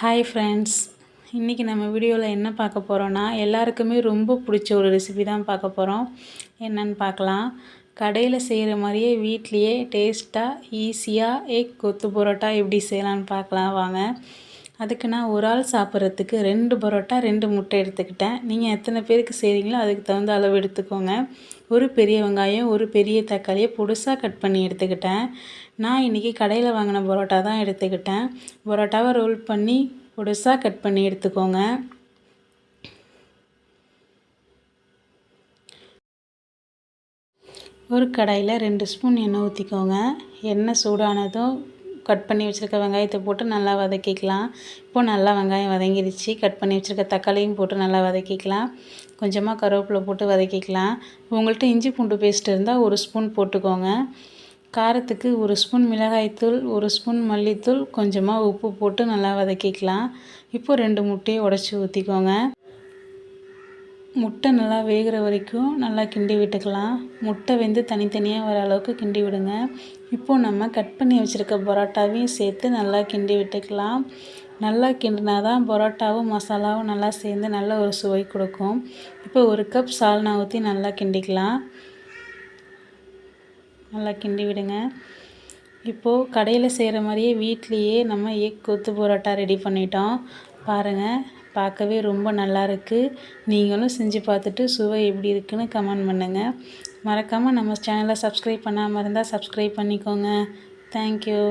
Hi friends இன்றைக்கி நம்ம வீடியோவில் என்ன பார்க்க போகிறோன்னா எல்லாருக்குமே ரொம்ப பிடிச்ச ஒரு ரெசிபி தான் பார்க்க போகிறோம் என்னன்னு பார்க்கலாம். கடையில் செய்கிற மாதிரியே வீட்லேயே டேஸ்ட்டாக ஈஸியாக எக் கொத்து பரோட்டா எப்படி செய்யலான்னு பார்க்கலாம். வாங்க. அதுக்கு நான் ஒரு ஆள் சாப்பிட்றதுக்கு ரெண்டு பரோட்டா ரெண்டு முட்டை எடுத்துக்கிட்டேன். நீங்கள் எத்தனை பேருக்கு செய்கிறீங்களோ அதுக்கு தகுந்த அளவு எடுத்துக்கோங்க. ஒரு பெரிய வெங்காயம் ஒரு பெரிய தக்காளியை பொடுசாக கட் பண்ணி எடுத்துக்கிட்டேன். நான் இன்றைக்கி கடையில் வாங்கின பரோட்டா தான் எடுத்துக்கிட்டேன். பரோட்டாவை ரோல் பண்ணி பொடுசாக கட் பண்ணி எடுத்துக்கோங்க. ஒரு கடாயில் ரெண்டு ஸ்பூன் எண்ணெய் ஊற்றிக்கோங்க எண்ணெய் சூடானதும் கட் பண்ணி வச்சுருக்க வெங்காயத்தை போட்டு நல்லா வதக்கிக்கலாம். இப்போது நல்லா வெங்காயம் வதங்கிடுச்சு கட் பண்ணி வச்சுருக்க தக்காளியும் போட்டு நல்லா வதக்கிக்கலாம். கொஞ்சமாக கருவேப்பிலை போட்டு வதக்கிக்கலாம். உங்கள்கிட்ட இஞ்சி பூண்டு பேஸ்ட் இருந்தால் ஒரு ஸ்பூன் போட்டுக்கோங்க. காரத்துக்கு ஒரு ஸ்பூன் மிளகாய்த்தூள் ஒரு ஸ்பூன் மல்லித்தூள் கொஞ்சமாக உப்பு போட்டு நல்லா வதக்கிக்கலாம். இப்போது ரெண்டு முட்டையை உடச்சி ஊற்றிக்கோங்க முட்டை நல்லா வேகிற வரைக்கும் நல்லா கிண்டி விட்டுக்கலாம். முட்டை வெந்து தனித்தனியாக வர அளவுக்கு கிண்டி விடுங்க. இப்போது நம்ம கட் பண்ணி வச்சுருக்க பரோட்டாவையும் சேர்த்து நல்லா கிண்டி விட்டுக்கலாம். நல்லா கிண்டினா தான் பரோட்டாவும் மசாலாவும் நல்லா சேர்ந்து நல்ல ஒரு சுவை கொடுக்கும். இப்போ ஒரு கப் சால்னா ஊற்றி நல்லா கிண்டிக்கலாம். நல்லா கிண்டி விடுங்க. இப்போது கடையில் செய்கிற மாதிரியே வீட்லேயே நம்ம எக் கொத்து பரோட்டா ரெடி பண்ணிட்டோம். பாருங்கள் பார்க்கவே ரொம்ப நல்லா இருக்குது நீங்களும் செஞ்சு பார்த்துட்டு சுவை எப்படி இருக்குன்னு கமெண்ட் பண்ணுங்கள் மறக்காமல் நம்ம சேனலை சப்ஸ்கிரைப் பண்ணாமல் இருந்தால் சப்ஸ்கிரைப் பண்ணிக்கோங்க. தேங்க்யூ